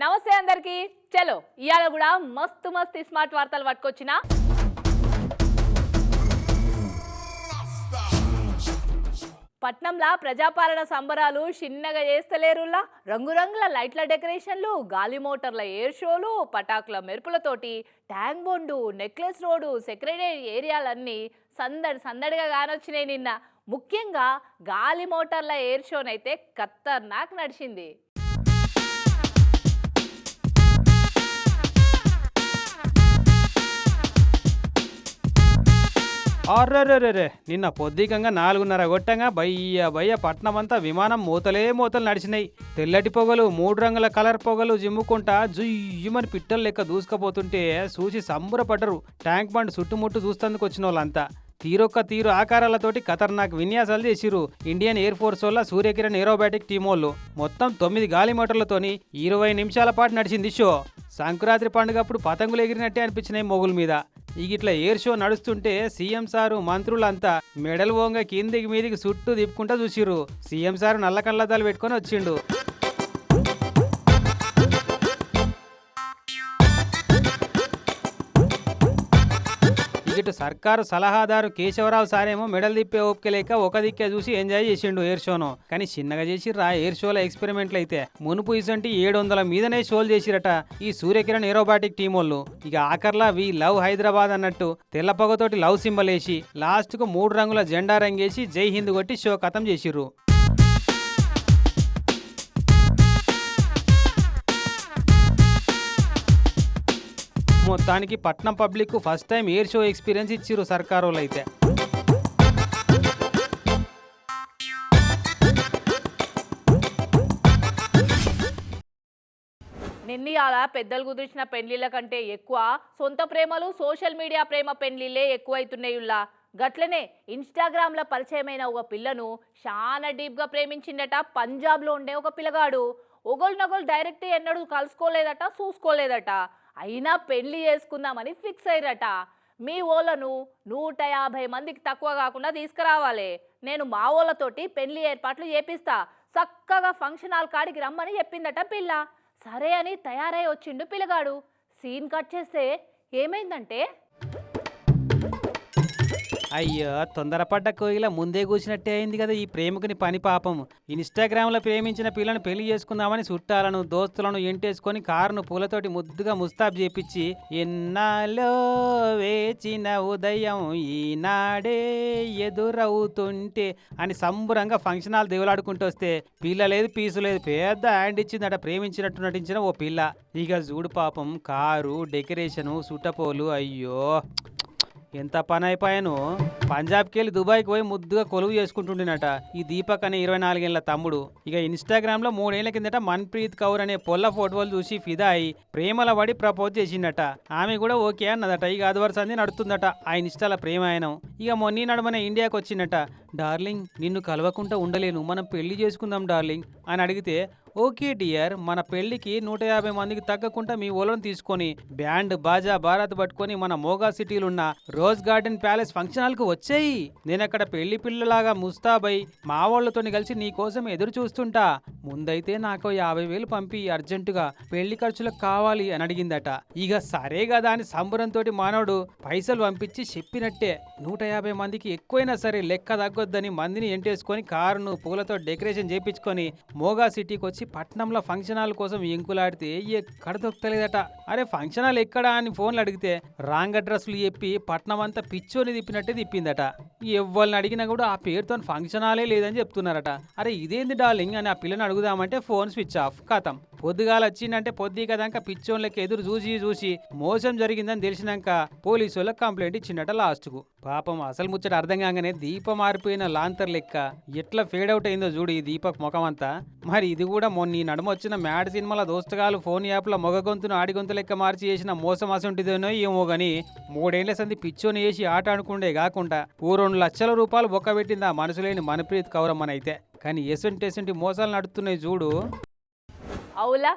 నమస్తే అందరికి. చలో ఇవాళ కూడా మస్తు మస్తు స్మార్ట్ వార్తలు పట్టుకొచ్చిన. పట్నంలా ప్రజాపాలన సంబరాలు చిన్నగా చేస్తలేరులా రంగురంగుల లైట్ల డెకరేషన్లు గాలి మోటార్ల ఎయిర్ షోలు పటాకుల మెరుపులతోటి Tank Bund Necklace Road secretary ఏరియాలన్నీ సందడి సందడిగా కానొచ్చినాయి నిన్న. ముఖ్యంగా గాలి మోటార్ల ఎయిర్ షోనైతే ఖతర్నాక్ నడిచింది. అర్రర్రర్రే నిన్న పొద్దికంగా నాలుగున్నర గొట్టంగా బయ్య బయ్య పట్నం అంతా విమానం మూతలే మూతలు నడిచినాయి. తెల్లటి పొగలు మూడు రంగుల కలర్ పొగలు జిమ్ముకుంటా జుయ్యమని పిట్టలు లెక్క దూసుకుపోతుంటే చూసి సంబరపడ్డరు. ట్యాంక్ బండ్ చుట్టుముట్టు చూస్తందుకు వచ్చిన వాళ్ళంతా తీరొక్క తీరు ఆకారాలతోటి ఖతర్నాక్ విన్యాసాలు చేసిరు ఇండియన్ ఎయిర్ ఫోర్స్ వల్ల సూర్యకిరణ్ ఏరోబాటిక్ టీమోళ్ళు. మొత్తం తొమ్మిది గాలి మోటార్లతోని ఇరవై నిమిషాల పాటు నడిచింది షో. సంక్రాంతి పండుగప్పుడు పతంగులు ఎగిరినట్టే అనిపించినాయి మొగుల మీద. ఇట్లా ఎయిర్ షో నడుస్తుంటే సీఎం సారు మంత్రులంతా మెడల్ ఓంగ కిందికి మీదికి చుట్టూ తిప్పుకుంటా చూసిర్రు. సీఎం సారు నల్ల కళ్ళద్దాలు పెట్టుకొని వచ్చిండు. ఇటు సర్కారు సలహాదారు కేశవరావు సారేమో మెడల్ తిప్పే ఓపిక లేక ఒక దిక్కే చూసి ఎంజాయ్ చేసిండు ఎయిర్ షోను. కానీ చిన్నగా చేసి రా ఎయిర్ షోల ఎక్స్పెరిమెంట్లు అయితే. మునుపు ఇసంటి ఏడు వందల మీదనే షోలు చేసిరట ఈ సూర్యకిరణ్ ఏరోబాటిక్ టీం వాళ్ళు. ఇక ఆఖర్లా వి లవ్ హైదరాబాద్ అన్నట్టు తెల్లపగతోటి లవ్ సింబల్ వేసి లాస్ట్కు మూడు రంగుల జెండా రంగేసి జై హింద్ కొట్టి షో కథం చేసిర్రు. మొత్తానికి పట్నం public first time air show experience ఇచ్చిర్రు సర్కారు వాళ్ళు అయితే నిన్నయాల పెద్దలు కుదిర్చిన పెళ్ళిళ్ళ కంటే ఎక్కువ సొంత ప్రేమలు సోషల్ మీడియా ప్రేమ పెళ్ళిళ్ళే ఎక్కువైతున్నాయుల్లా. గట్లనే ఇన్స్టాగ్రామ్లో పరిచయమైన ఒక పిల్లను చాలా డీప్గా ప్రేమించిండట పంజాబ్లో ఉండే ఒక పిల్లగాడు. ఒగోలు డైరెక్ట్ ఎన్నడూ కలుసుకోలేదట చూసుకోలేదట. అయినా పెళ్ళి చేసుకుందామని ఫిక్స్ అయ్యారట మీ ఓలను నూట యాభై మందికి తక్కువ కాకుండా తీసుకురావాలి. నేను మా ఓళ్ళతోటి పెళ్ళి ఏర్పాట్లు చేపిస్తా. చక్కగా ఫంక్షన్ హాల్ కాడికి రమ్మని చెప్పిందట పిల్ల. సరే అని తయారై వచ్చిండు పిల్లగాడు. సీన్ కట్ చేస్తే ఏమైందంటే అయ్యో తొందరపడ్డ కోయిల ముందే కూర్చున్నట్టే అయింది కదా ఈ ప్రేమికుని పని పాపం. ఇన్స్టాగ్రామ్లో ప్రేమించిన పిల్లను పెళ్ళి చేసుకుందామని చుట్టాలను దోస్తులను ఎంటేసుకొని కారును పూలతోటి ముద్దుగా ముస్తాబ్ చేపించి ఎన్నాలో వేచిన ఉదయం ఈనాడే ఎదురవుతుంటే అని సంబురంగా ఫంక్షన్ హాల్ దేవులాడుకుంటూ వస్తే పిల్ల లేదు పీసు లేదు పెద్ద హ్యాండ్ ఇచ్చిందట ప్రేమించినట్టు నటించిన ఓ పిల్ల. ఇక చూడు పాపం కారు డెకరేషను సుట్టపోలు అయ్యో ఎంత పని అయిపోయాను పంజాబ్కి వెళ్ళి దుబాయ్కి పోయి ముద్దుగా కొలువు చేసుకుంటుండేనట. ఈ దీపక్ అనే ఇరవై నాలుగేళ్ళ తమ్ముడు. ఇక ఇన్స్టాగ్రామ్లో మూడేళ్ళ కిందట మన్ప్రీత్ కౌర్ అనే పొల్ల ఫోటోలు చూసి ఫిదా అయి ప్రేమల పడి ప్రపోజ్ చేసిండట. ఆమె కూడా ఓకే అన్నదట. ఇక అది వరుసంది నడుతుందట ఆ ఇన్స్టాల ప్రేమ ఆయనం. ఇక మొన్నీ నడమన ఇండియాకి వచ్చిందట డార్లింగ్ నిన్ను కలవకుండా ఉండలేను. మనం పెళ్ళి చేసుకుందాం డార్లింగ్ అని అడిగితే ఓకే డియర్ మన పెళ్ళికి నూట యాభై మందికి తగ్గకుండా మీ ఓలను తీసుకొని బ్యాండ్ బాజా భారత్ పట్టుకొని మన మోగా సిటీలున్న రోజ్ గార్డెన్ ప్యాలెస్ ఫంక్షన్ హాల్కు వచ్చేయి. నేను అక్కడ పెళ్ళి పిల్లలాగా ముస్తాబై మా వాళ్ళతోని కలిసి నీ కోసం ఎదురు చూస్తుంటా. ముందైతే నాకు యాభై వేలు పంపి అర్జెంటుగా పెళ్ళి ఖర్చులకు కావాలి అని అడిగిందట. ఇక సరే కదా అని సంబరంతో మానవుడు పైసలు పంపించి చెప్పినట్టే నూట యాభై మందికి ఎక్కువైనా సరే లెక్క తగ్గొద్దని మందిని ఎంటేసుకొని కారును పూలతో డెకరేషన్ చేపించుకొని మోగా సిటీకి వచ్చి పట్నంలో ఫంక్షన్ హాల్ కోసం ఎంకులాడితే ఎక్కడ దొక్కలేదట అరే ఫంక్షన్ హాల్ ఎక్కడా అని ఫోన్లు అడిగితే రాంగ్ అడ్రస్లు చెప్పి పట్నం అంతా పిచ్చోని తిప్పినట్టే తిప్పిందట. ఎవ్వరిని అడిగినా కూడా ఆ పేరుతో ఫంక్షన్ హాలే లేదని చెప్తున్నారట. అరే ఇదేంది డార్లింగ్ అని ఆ పిల్లని అడుగుదామంటే ఫోన్ స్విచ్ ఆఫ్. కథం. పొద్దుగాల వచ్చిందంటే పొద్దు కదంక పిచ్చోళ్ళకి ఎదురు చూసి చూసి మోసం జరిగిందని తెలిసినాక పోలీసు వాళ్ళకి కంప్లైంట్ ఇచ్చిండట లాస్ట్కు. పాపం అసలు ముచ్చట అర్థం కాగానే దీపం మారిపోయిన లాంతర్ లెక్క ఎట్లా ఫేడ్ అవుట్ అయిందో చూడు ఈ దీపక్ ముఖం అంతా మరి ఇది కూడా మొన్న ఈ నడుమ వచ్చిన మ్యాడ్ సినిమాల దోస్తగాలు ఫోన్ యాప్లో మొగ గొంతును ఆడి గొంతు లెక్క మార్చి చేసిన మోసం అసంటిదేనో ఏమో గాని మూడేళ్ళ సంది పిచ్చోని వేసి ఆట ఆడుకుండే కాకుండా ఓ రెండు లక్షల రూపాయలు బొక్క పెట్టింది ఆ మనసులేని మనప్రీత్ కౌరమ్మనైతే కానీ ఎసంటి ఎసంటి మోసాలు నడుస్తున్నాయి చూడు. అవులా?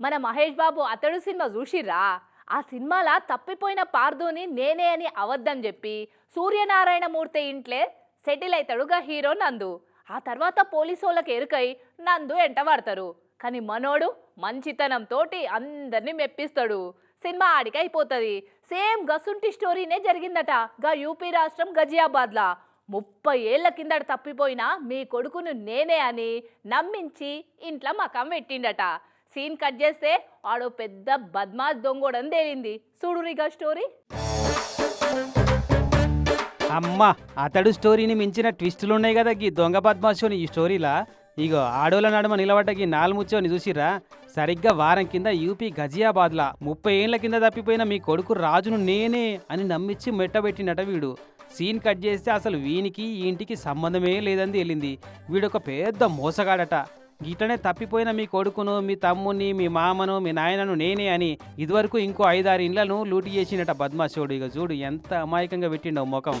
మన మహేష్ బాబు అతడు సినిమా చూసిరా ఆ సినిమాల తప్పిపోయిన పార్దుని నేనే అని అబద్ధం చెప్పి సూర్యనారాయణ మూర్తి ఇంట్లే సెటిల్ అవుతాడుగా హీరో నందు. ఆ తర్వాత పోలీసు వాళ్ళకి ఎరుకై నందు ఎంటబడతారు కానీ మనోడు మంచితనంతోటి అందరినీ మెప్పిస్తాడు. సినిమా ఆడికి అయిపోతుంది సేమ్ గసుంటి స్టోరీనే జరిగిందట గా యూపీ రాష్ట్రం గజియాబాద్లా ముప్పై ఏళ్ళ కిందట తప్పిపోయిన మీ కొడుకును నేనే అని నమ్మించి ఇంట్లో మకం పెట్టిండట. సీన్ కట్ చేస్తే ఆడో పెద్ద బద్మాస్ దొంగోడని తేలింది. చూడురిగా స్టోరీ. అమ్మా అతడు స్టోరీని మించిన ట్విస్టులు ఉన్నాయి కదా ఈ దొంగ పద్మాసుని ఈ స్టోరీలా? ఇగో ఆడోళ్ళ నడుమ నిలబడ్డకి నాలుముచ్చోని చూసిరా సరిగ్గా వారం కింద యూపీ గజియాబాద్లా ముప్పై ఏళ్ళ కింద తప్పిపోయిన మీ కొడుకు రాజును నేనే అని నమ్మిచ్చి మెట్టబెట్టినట వీడు. సీన్ కట్ చేస్తే అసలు వీనికి ఈ ఇంటికి సంబంధమే లేదని తేలింది. వీడొక పెద్ద మోసగాడట. ఇట్లనే తప్పిపోయిన మీ కొడుకును మీ తమ్ముని మీ మామను మీ నాయనను నేనే అని ఇదివరకు ఇంకో ఐదారు ఇండ్లను లూటి చేసినట బద్మాషోడు. ఇక చూడు ఎంత అమాయకంగా పెట్టిండో ముఖం.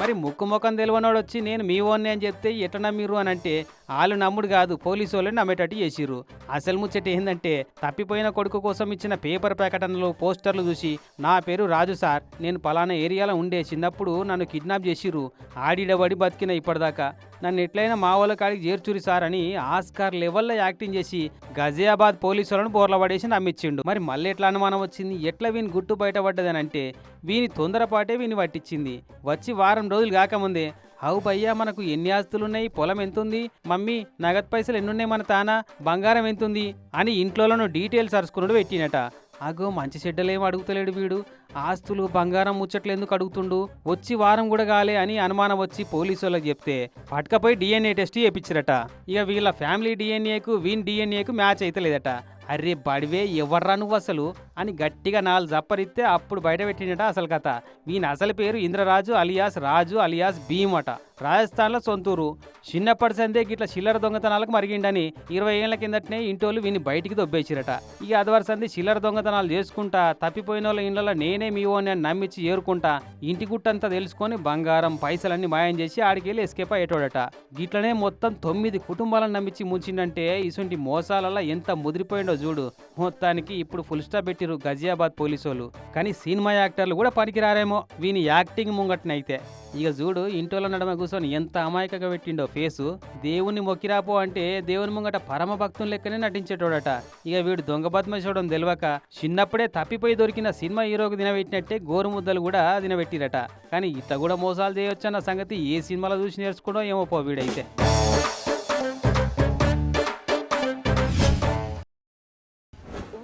మరి ముక్కు ముఖం తెలివనోడు వచ్చి నేను మీ ఓన్నే అని చెప్తే ఎట్లా మీరు అని అంటే వాళ్ళు నమ్ముడు కాదు పోలీసు వాళ్ళని నమ్మేటట్టు చేసిర్రు. అసలు ముచ్చట ఏంటంటే తప్పిపోయిన కొడుకు కోసం ఇచ్చిన పేపర్ ప్రకటనలు పోస్టర్లు చూసి నా పేరు రాజు సార్ నేను పలానా ఏరియాలో ఉండే చిన్నప్పుడు నన్ను కిడ్నాప్ చేసిర్రు. ఆడిడబడి బతికిన ఇప్పటిదాకా. నన్ను ఎట్లయినా మా వాళ్ళ కాడికి చేర్చురి సార్ అని ఆస్కార్ లెవెల్లో యాక్టింగ్ చేసి గజియాబాద్ పోలీసు వాళ్ళని బోర్ల పడేసి నమ్మిచ్చిండు. మరి మళ్ళీ ఎట్లా అనుమానం వచ్చింది? ఎట్లా వీని గుట్టు బయటపడ్డదని అంటే వీని తొందరపాటే వీని పట్టించింది వచ్చి వారం రోజులు కాకముందే అవు భయ్యా మనకు ఎన్ని ఆస్తులున్నాయి? పొలం ఎంతుంది? మమ్మీ నగదు పైసలు ఎన్నున్నాయి మన తానా? బంగారం ఎంతుంది? అని ఇంట్లోనూ డీటెయిల్స్ అరుచుకున్నాడు పెట్టినట. అగో మంచి చెడ్డలేం అడుగుతలేడు వీడు. ఆస్తులు బంగారం ముచ్చట్లు ఎందుకు అడుగుతుండు? వచ్చి వారం కూడా కాలే అని అనుమానం వచ్చి పోలీసు వాళ్ళకి చెప్తే పట్టుకపోయి డిఎన్ఏ టెస్ట్ చేయించారట ఇక వీళ్ళ ఫ్యామిలీ డిఎన్ఏకు వీన్ డిఎన్ఏకు మ్యాచ్ అయితే లేదట అరే బడివే ఎవర్రా నువ్వు అసలు? అని గట్టిగా నాలుగు జప్పరిస్తే అప్పుడు బయటపెట్టినట అసలు కథ. వీని అసలు పేరు ఇంద్రరాజు అలియాస్ రాజు అలియాస్ భీమ్ అట. రాజస్థాన్లో సొంతూరు. చిన్నప్పటి సందే గిట్ల చిల్లర దొంగతనాలకు మరిగిండని ఇరవై ఏళ్ళ కిందటనే ఇంటోళ్ళు వీని బయటికి దొబ్బేసిరట. ఇక అదివర సంది చిల్లర దొంగతనాలు చేసుకుంటా తప్పిపోయిన వాళ్ళ ఇళ్ళలో నేనే మీ ఓని అని నమ్మించి ఏరుకుంటా. ఇంటి గుట్టంతా తెలుసుకొని బంగారం పైసలన్నీ మాయం చేసి ఆడికెళ్ళి ఎస్కేప్ అయ్యేటోడట. గిట్లనే మొత్తం తొమ్మిది కుటుంబాలను నమ్మించి ముంచిందంటే ఇసుంటి మోసాలలో ఎంత ముదిరిపోయిండో చూడు. మొత్తానికి ఇప్పుడు ఫుల్ స్టాప్ పెట్టిరు గజియాబాద్ పోలీసులు కానీ సినిమా యాక్టర్లు కూడా పనికిరారేమో. వీని యాక్టింగ్ ముంగట్నైతే. ఇక చూడు ఇంట్లో నడమ కూర్చొని ఎంత అమాయకంగా పెట్టిండో ఫేసు. దేవుని మొక్కిరాపో అంటే దేవుని ముంగట పరమ భక్తుని లెక్కనే నటించేటోడట. ఇక వీడు దొంగ బద్మశోడం తెలియక చిన్నప్పుడే తప్పిపోయి దొరికిన సినిమా హీరోకు తినబెట్టినట్టే గోరు ముద్దలు కూడా తినబెట్టిరట. కానీ ఇట్లా కూడా మోసాలు చేయొచ్చన్న సంగతి ఏ సినిమాలో చూసి నేర్చుకోవడం ఏమో పో వీడైతే.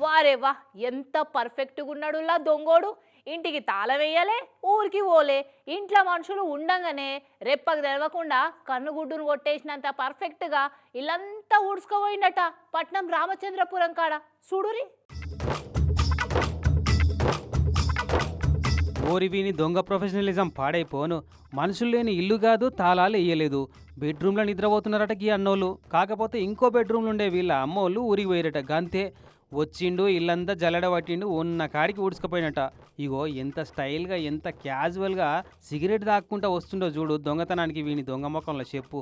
వారే వా ఎంత పర్ఫెక్ట్గా ఉన్నాడులా దొంగోడు. ఇంటికి తాళం వేయలే ఊరికి పోలే. ఇంట్లో మనుషులు ఉండంగానే రెప్పకు తెలవకుండా కన్నుగుడ్డును కొట్టేసినంత పర్ఫెక్ట్గా ఇల్లంతా ఊడ్చుకోబోయిండట పట్నం రామచంద్రపురం కాడ. చూడురి. ఓరి వీని దొంగ ప్రొఫెషనలిజం పాడైపోను. మనుషులు లేని ఇల్లు కాదు తాళాలు వేయలేదు. బెడ్రూమ్లో నిద్రపోతున్నారట గీ అన్నోళ్ళు. కాకపోతే ఇంకో బెడ్రూమ్లు ఉండే వీళ్ళ అమ్మోళ్ళు ఊరికి పోయారట గంతే. వచ్చిండు ఇల్లంతా జల్లడ పట్టిండు ఉన్న కాడికి ఊడ్చుకుపోయినట. ఇగో ఎంత స్టైల్గా ఎంత క్యాజువల్గా సిగరెట్ దాక్కుంటా వస్తుండో చూడు దొంగతనానికి వీని దొంగ ముఖంలో చెప్పు.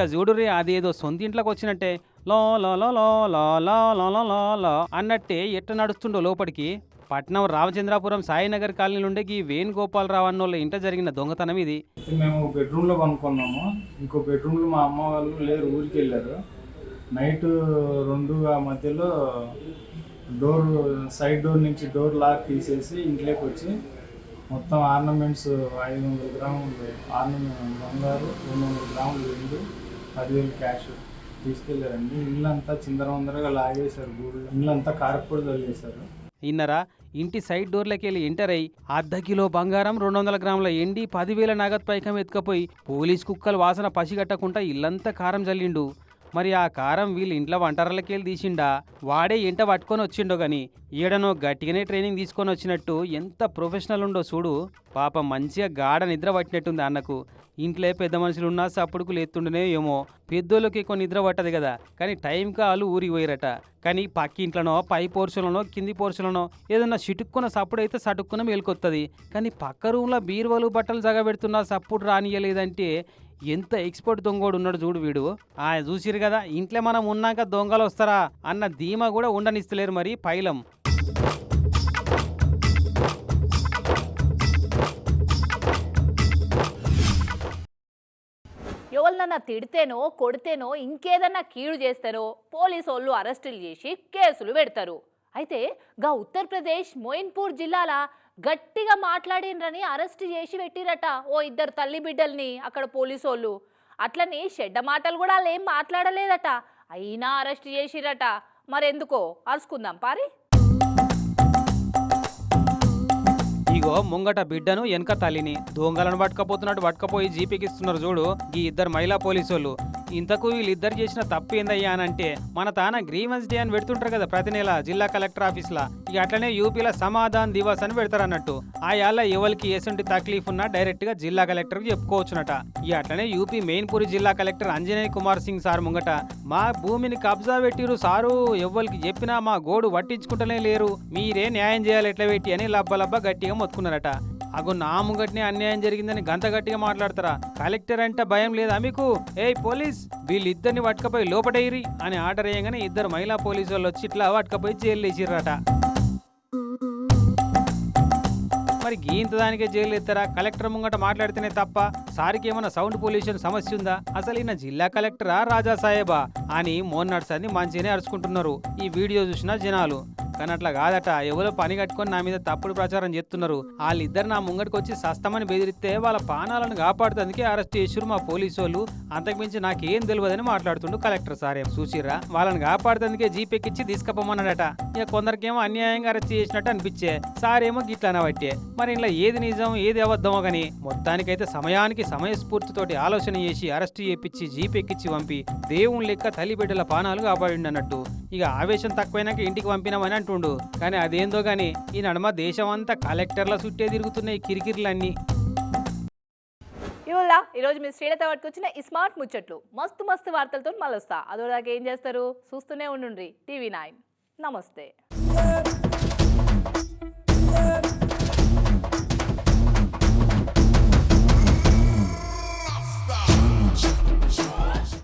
ఇంకా చూడురే అదేదో సొంత ఇంట్లోకి వచ్చినట్టే. లో లో లో లో లో లో లో లో లో అన్నట్టే ఎట్ట నడుస్తుండో లోపలికి. పట్నం రామచంద్రాపురం సాయినగర్ కాలనీ నుండి ఈ వేణుగోపాలరావు అన్నోళ్ళ ఇంట జరిగిన దొంగతనం ఇది. మేము బెడ్రూమ్లో కొనుక్కున్నాము. ఇంకో బెడ్రూమ్లో మా అమ్మ వాళ్ళు లేరు ఊరికి వెళ్ళారు. నైట్ రెండు ఆ మధ్యలో డోర్ సైడ్ డోర్ నుంచి డోర్ లాక్ తీసేసి ఇంట్లోకి వచ్చి మొత్తం ఆర్నమెంట్స్ ఐదు వందల గ్రాములు ఆర్నమెంట్ బంగారు రెండు వందల గ్రాములు వెండి పదివేలు క్యాష్ తీసుకెళ్ళారండి. ఇల్లంతా చిందరవందరగా లాగేశారు గూళ్ళు ఇల్లంతా కారపూడి తల్లేశారు ఇన్నరా ఇంటి సైడ్ డోర్లకి వెళ్ళి ఎంటర్ అయి అర్ధ కిలో బంగారం రెండు వందల గ్రాముల ఎండి పదివేల నగదు పైకం ఎత్తుకపోయి పోలీస్ కుక్కలు వాసన పసిగట్టకుండా ఇల్లంతా కారం జల్లిండు. మరి ఆ కారం వీళ్ళు ఇంట్లో వంటరలకి వెళ్ళి తీసిండా? వాడే ఇంట పట్టుకొని వచ్చిండో గాని ఈడనో గట్టిగానే ట్రైనింగ్ తీసుకొని వచ్చినట్టు ఎంత ప్రొఫెషనల్ ఉండో చూడు. పాప మంచిగా గాఢ నిద్ర పట్టినట్టుంది అన్నకు. ఇంట్లో పెద్ద మనుషులు ఉన్నా సప్పుడుకు లేతుండనే ఏమో. పెద్దోళ్ళకి కొన్ని నిద్ర పట్టదు కదా. కానీ టైంకి వాళ్ళు ఊరికి పోయారట. కానీ పక్కింట్లనో పై పోర్షులనో కింది పోర్షులనో ఏదన్నా చిటుక్కున్న సప్పుడు అయితే సటుక్కున మేలుకొస్తుంది కానీ పక్క రూమ్లో బీరువాలు బట్టలు జగబెడుతున్నా సప్పుడు రానియలేదంటే ఎంత ఎక్స్పర్ట్ దొంగోడు ఉన్నాడు చూడు వీడు. ఆ చూసిరు కదా ఇంట్లో మనం ఉన్నాక దొంగలు వస్తారా అన్న ధీమా కూడా ఉండనిస్తలేరు మరి పైలం. ఎవరినన్నా తిడితేనో కొడితేనో ఇంకేదన్నా కీడు చేస్తారో పోలీసు వాళ్ళు అరెస్టులు చేసి కేసులు పెడతారు. అయితే గా ఉత్తరప్రదేశ్ మోయిన్పూర్ జిల్లాల గట్టిగా మాట్లాడినరని అరెస్ట్ చేసి పెట్టిరట ఓ ఇద్దరు తల్లి బిడ్డల్ని అక్కడ పోలీసు అట్లని షెడ్డ మాటలు కూడా వాళ్ళు ఏం మాట్లాడలేదట. అయినా అరెస్ట్ చేసిరట. మరెందుకో? అరుచుకుందాం పారి. ఇగో ముంగట బిడ్డను వెనక తల్లిని దొంగలను పట్టుకపోతున్నట్టు పట్టుకపోయి జీపీకిస్తున్నారు చూడు ఈ ఇద్దరు మహిళా పోలీసోళ్ళు. ఇంతకు వీళ్ళిద్దరు చేసిన తప్పు ఏందయ్యా అని అంటే మన తాన గ్రీవెన్స్ డే అని పెడుతుంటారు కదా ప్రతి నెల జిల్లా కలెక్టర్ ఆఫీస్లో. ఇక అట్లనే యూపీలో సమాధాన్ దివాస్ అని పెడతారు అన్నట్టు ఆ యాళ్ళ ఎవరికి ఎసుంటి తక్లీఫ్ ఉన్నా డైరెక్ట్గా జిల్లా కలెక్టర్ చెప్పుకోవచ్చునట. ఇక అట్లనే యూపీ మెయిన్పూరి జిల్లా కలెక్టర్ అంజనేయ కుమార్ సింగ్ సార్ ముంగట మా భూమిని కబ్జా పెట్టిరు సారు ఎవ్వరికి చెప్పినా మా గోడు పట్టించుకుంటనే లేరు. మీరే న్యాయం చేయాలి ఎట్లా పెట్టి అని లబ్బలబ్బ గట్టిగా మొత్తుకున్నారట. అగో నా ముంగట్నే అన్యాయం జరిగిందని గంత గట్టిగా మాట్లాడతారా? కలెక్టర్ అంటే భయం లేదా మీకు? ఏయ్ పోలీస్ వీళ్ళిద్దరిని పట్టుకపోయి లోపటేయిరి అని ఆర్డర్ వేయగానే ఇద్దరు మహిళా పోలీసు వాళ్ళు వచ్చి ఇట్లా పట్టుకపోయి జైలు వేసిర్రట. మరి గీంత దానికే జైలు ఎత్తారా? కలెక్టర్ ముంగట మాట్లాడితేనే తప్ప సారికి ఏమైనా సౌండ్ పొల్యూషన్ సమస్య ఉందా? అసలు ఈయన జిల్లా కలెక్టరా రాజా సాహేబా అని మోన్నాడు సార్ని మంచిగానే అరుచుకుంటున్నారు. ఈ వీడియో చూసిన జనాలు. కానీ అట్లా కాదట. ఎవరో పని కట్టుకొని నా మీద తప్పుడు ప్రచారం చేస్తున్నారు. వాళ్ళిద్దరు నా ముంగటికి వచ్చి సస్తమని బెదిరిస్తే వాళ్ళ పానాలను కాపాడుతందుకే అరెస్ట్ చేసిరు మా పోలీసు వాళ్ళు అంతకుమించి నాకేం తెలియదని మాట్లాడుతుండు కలెక్టర్ సారేం. చూసిర్రా? వాళ్ళని కాపాడుతందుకే జీపెక్కిచ్చి తీసుకుపోమన్నాడట. ఇక కొందరికేమో అన్యాయంగా అరెస్ట్ చేసినట్టు అనిపించే. సారేమో ఏమో గిట్లా మరి ఇలా ఏది నిజం ఏది అబద్ధమో కానీ మొత్తానికైతే సమయానికి సమయస్ఫూర్తితోటి ఆలోచన చేసి అరెస్ట్ చేపించి జీపెక్కిచ్చి పంపి దేవుని లెక్క తల్లి బిడ్డల పానాలు కాపాడిండు అన్నట్టు ఇక ఆవేశం తక్కువైనాక ఇంటికి పంపినామని అంటుండు. కానీ అదేందో కానీ ఈ నడుమ దేశం అంతా కలెక్టర్ల చుట్టే తిరుగుతున్నాయి కిరికిరిలన్నీ. ఇవల్ల ఈరోజు మీరు శ్రీలత పట్టుకొచ్చిన ఈ స్మార్ట్ ముచ్చట్లు. మస్తు మస్తు వార్తలతో మళ్ళీ అదో దాకా ఏం చేస్తారు? చూస్తూనే ఉండుండ్రి. TV nine. నమస్తే.